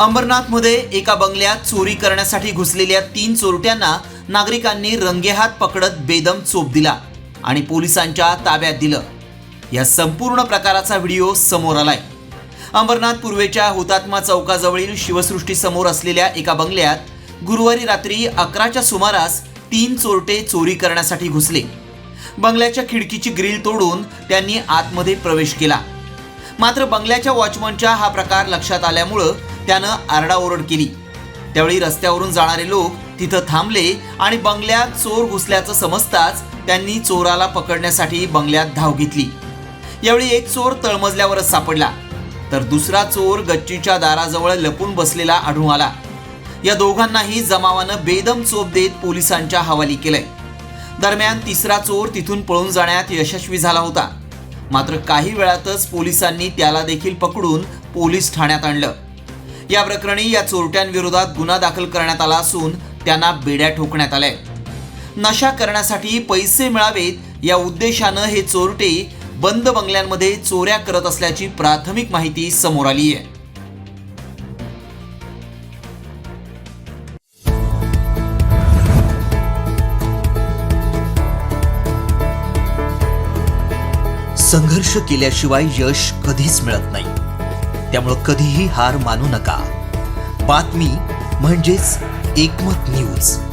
अंबरनाथमध्ये एका बंगल्यात चोरी करण्यासाठी घुसलेल्या तीन चोरट्यांना नागरिकांनी रंगेहात पकडत बेदम चोप दिला आणि पोलिसांच्या ताब्यात दिलं. या संपूर्ण प्रकाराचा व्हिडिओ समोर आलाय. अंबरनाथ पूर्वेच्या हुतात्मा चौकाजवळील शिवसृष्टी समोर असलेल्या एका बंगल्यात गुरुवारी रात्री अकराच्या सुमारास तीन चोरटे चोरी करण्यासाठी घुसले. बंगल्याच्या खिडकीची ग्रिल तोडून त्यांनी आतमध्ये प्रवेश केला. मात्र बंगल्याच्या वॉचमनच्या हा प्रकार लक्षात आल्यामुळं त्यानं आरडाओरड केली. त्यावेळी रस्त्यावरून जाणारे लोक तिथं थांबले आणि बंगल्यात चोर घुसल्याचं समजताच त्यांनी चोराला पकडण्यासाठी बंगल्यात धाव घेतली. यावेळी एक चोर तळमजल्यावरच सापडला. तर दुसरा चोर गच्चीच्या दाराजवळ लपून बसलेला आढळून आला. या दोघांनाही जमावानं बेदम चोप देत पोलिसांच्या हवाली केलंय. दरम्यान तिसरा चोर तिथून पळून जाण्यात यशस्वी झाला होता. मात्र काही वेळातच पोलिसांनी त्याला देखील पकडून पोलीस ठाण्यात आणलं. या प्रकरणी या चोरट्यांविरोधात गुन्हा दाखल करण्यात आला असून त्यांना बेड्या ठोकण्यात आल्या नशा करण्यासाठी पैसे मिळावेत या उद्देशानं हे चोरटे बंद बंगल्यांमध्ये चोऱ्या करत असल्याची प्राथमिक माहिती समोर आली आहे. संघर्ष केल्याशिवाय यश कधीच मिळत नाही. त्यामुळं कधीही हार मानू नका. बातमी म्हणजेच एकमत न्यूज.